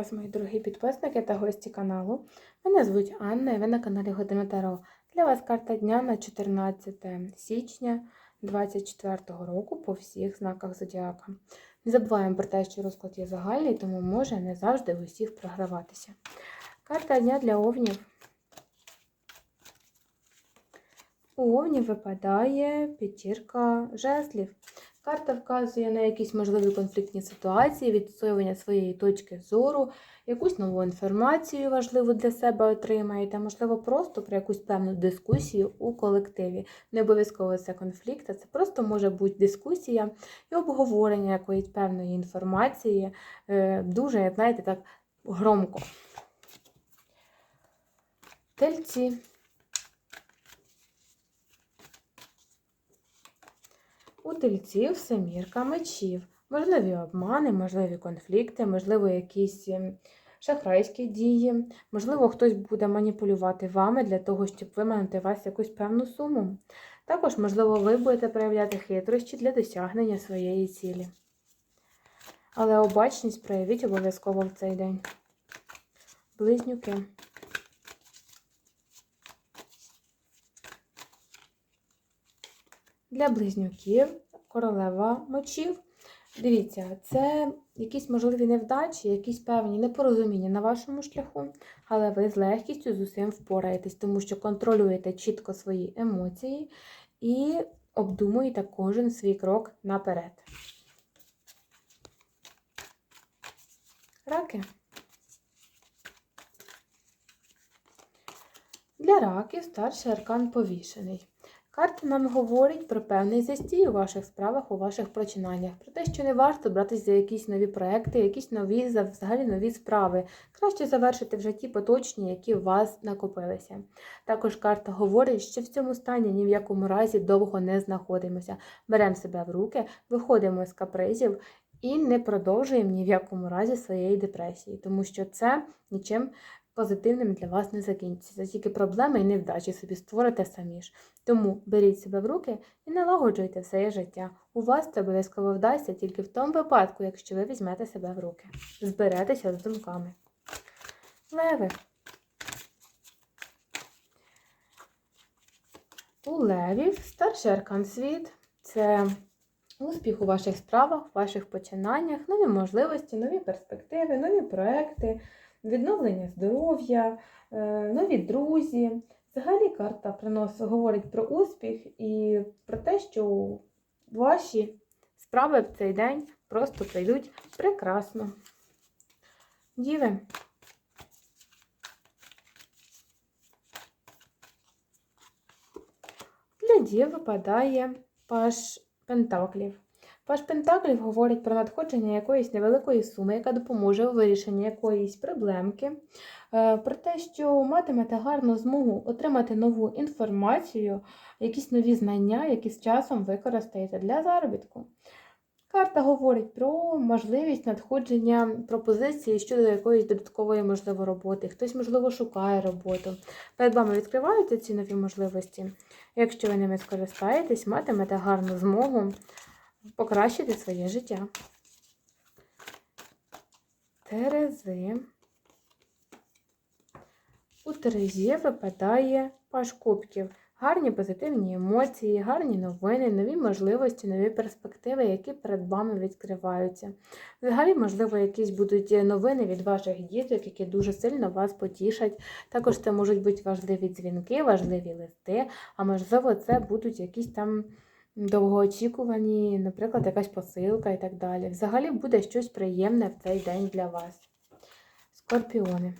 вас, мої дорогі підписники та гості каналу. Мене звуть Анна і ви на каналі Година Таро. Для вас карта дня на 14 січня 2024 року по всіх знаках Зодіака. Не забуваємо про те, що розклад є загальний, тому може не завжди в усіх програватися. Карта дня для овнів. У овнів випадає п'ятірка жезлів. Карта вказує на якісь можливі конфліктні ситуації, відстоювання своєї точки зору, якусь нову інформацію важливу для себе отримаєте, можливо, просто про якусь певну дискусію у колективі. Не обов'язково це конфлікт, а це просто може бути дискусія і обговорення якоїсь певної інформації. е, Дуже, як знаєте, так громко. Тельці. У тельців семірка мечів. Можливі обмани, можливі конфлікти, можливо, якісь ем, шахрайські дії. Можливо, хтось буде маніпулювати вами для того, щоб виманити вас якусь певну суму. Також, можливо, ви будете проявляти хитрощі для досягнення своєї цілі. Але обачність проявіть обов'язково в цей день. Близнюки. Для близнюків королева мечів. Дивіться, це якісь можливі невдачі, якісь певні непорозуміння на вашому шляху, але ви з легкістю з усім впораєтесь, тому що контролюєте чітко свої емоції і обдумуєте кожен свій крок наперед. Раки. Для раків старший аркан повішений. Карта нам говорить про певний застій у ваших справах, у ваших починаннях, про те, що не варто братись за якісь нові проекти, якісь нові, за- взагалі нові справи. Краще завершити в житті поточні, які у вас накопилися. Також карта говорить, що в цьому стані ні в якому разі довго не знаходимося. Беремо себе в руки, виходимо з капризів і не продовжуємо ні в якому разі своєї депресії, тому що це нічим позитивним для вас не закінчиться. Тільки проблеми і невдачі собі створите самі ж. Тому беріть себе в руки і налагоджуйте своє життя. У вас це обов'язково вдасться тільки в тому випадку, якщо ви візьмете себе в руки. Зберетеся з думками. Леви. У левів старший аркан світ це успіх у ваших справах, ваших починаннях, нові можливості, нові перспективи, нові проекти, відновлення здоров'я, е, нові друзі. Взагалі карта приносить, говорить про успіх і про те, що ваші справи в цей день просто прийдуть прекрасно. Діви. Для дів випадає паш пентаклів. Паш пентаклів говорить про надходження якоїсь невеликої суми, яка допоможе у вирішенні якоїсь проблемки, е, про те, що матимете гарну змогу отримати нову інформацію, якісь нові знання, які з часом використаєте для заробітку. Карта говорить про можливість надходження пропозиції щодо якоїсь додаткової можливо роботи. Хтось, можливо, шукає роботу. Перед вами відкриваються ці нові можливості. Якщо ви ними скористаєтесь, матимете гарну змогу покращити своє життя. Терези. У Терезі випадає паш кубків. Гарні позитивні емоції, гарні новини, нові можливості, нові перспективи, які перед вами відкриваються. Взагалі, можливо, якісь будуть новини від ваших діток, які дуже сильно вас потішать. Також це можуть бути важливі дзвінки, важливі листи, а можливо, це будуть якісь там довгоочікувані, наприклад, якась посилка і так далі. Взагалі буде щось приємне в цей день для вас. Скорпіони.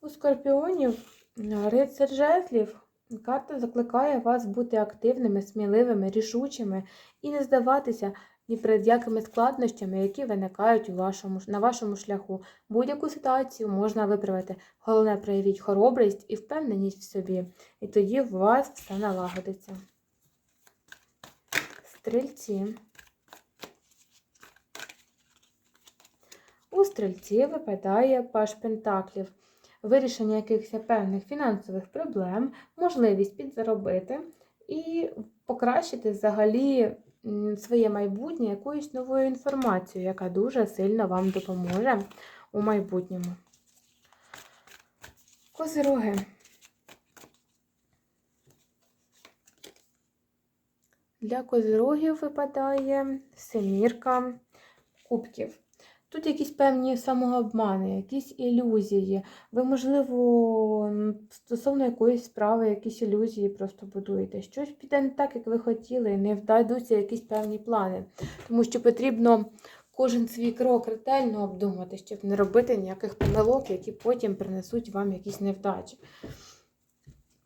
У скорпіонів е, рицар жезлів карта закликає вас бути активними, сміливими, рішучими і не здаватися ні перед якими складнощами, які виникають у вашому, на вашому шляху. Будь-яку ситуацію можна виправити. Головне, проявіть хоробрість і впевненість в собі. І тоді у вас все налагодиться. Стрільці. У стрільці випадає паш пентаклів. Вирішення якихось певних фінансових проблем, можливість підзаробити і покращити взагалі своє майбутнє якоюсь новою інформацією, яка дуже сильно вам допоможе у майбутньому. Козироги. Для козирогів випадає семірка кубків. Тут якісь певні самообмани, якісь ілюзії. Ви, можливо, стосовно якоїсь справи, якісь ілюзії просто будуєте. Щось піде не так, як ви хотіли, не вдадуться якісь певні плани. Тому що потрібно кожен свій крок ретельно обдумати, щоб не робити ніяких помилок, які потім принесуть вам якісь невдачі.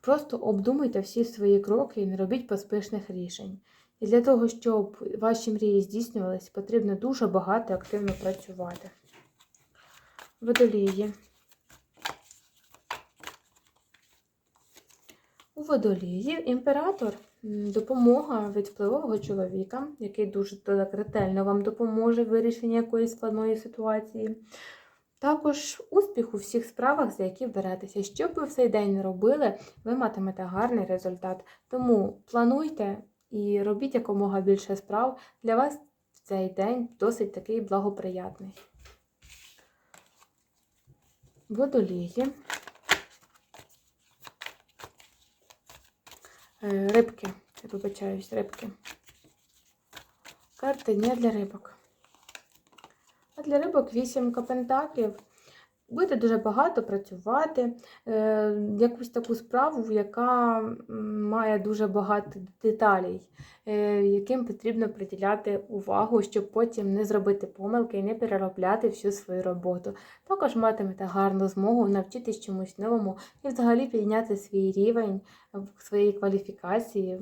Просто обдумуйте всі свої кроки і не робіть поспішних рішень. І для того, щоб ваші мрії здійснювались, потрібно дуже багато активно працювати. Водолії. У водолії імператор допомога від впливового чоловіка, який дуже так ретельно вам допоможе в вирішенні якоїсь складної ситуації. Також успіх у всіх справах, за які беретеся. Що б ви в цей день робили, ви матимете гарний результат. Тому плануйте і робіть якомога більше справ. Для вас цей день досить такий благоприятний. Водолії. Е, Рибки. Я вибачаюсь, рибки. Карти дня для рибок. А для рибок вісімка пентаклів. Будете дуже багато працювати, е, якусь таку справу, яка має дуже багато деталей, е, яким потрібно приділяти увагу, щоб потім не зробити помилки і не переробляти всю свою роботу. Також матимете гарну змогу навчитись чомусь новому і взагалі підняти свій рівень в своїй кваліфікації,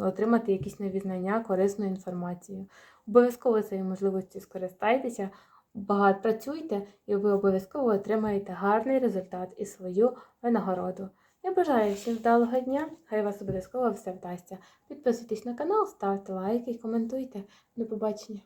отримати якісь нові знання, корисну інформацію. Обов'язково цієї можливості скористайтеся багато працюйте, і ви обов'язково отримаєте гарний результат і свою винагороду. Я бажаю всім вдалого дня, хай вас обов'язково все вдасться. Підписуйтесь на канал, ставте лайки і коментуйте. До побачення!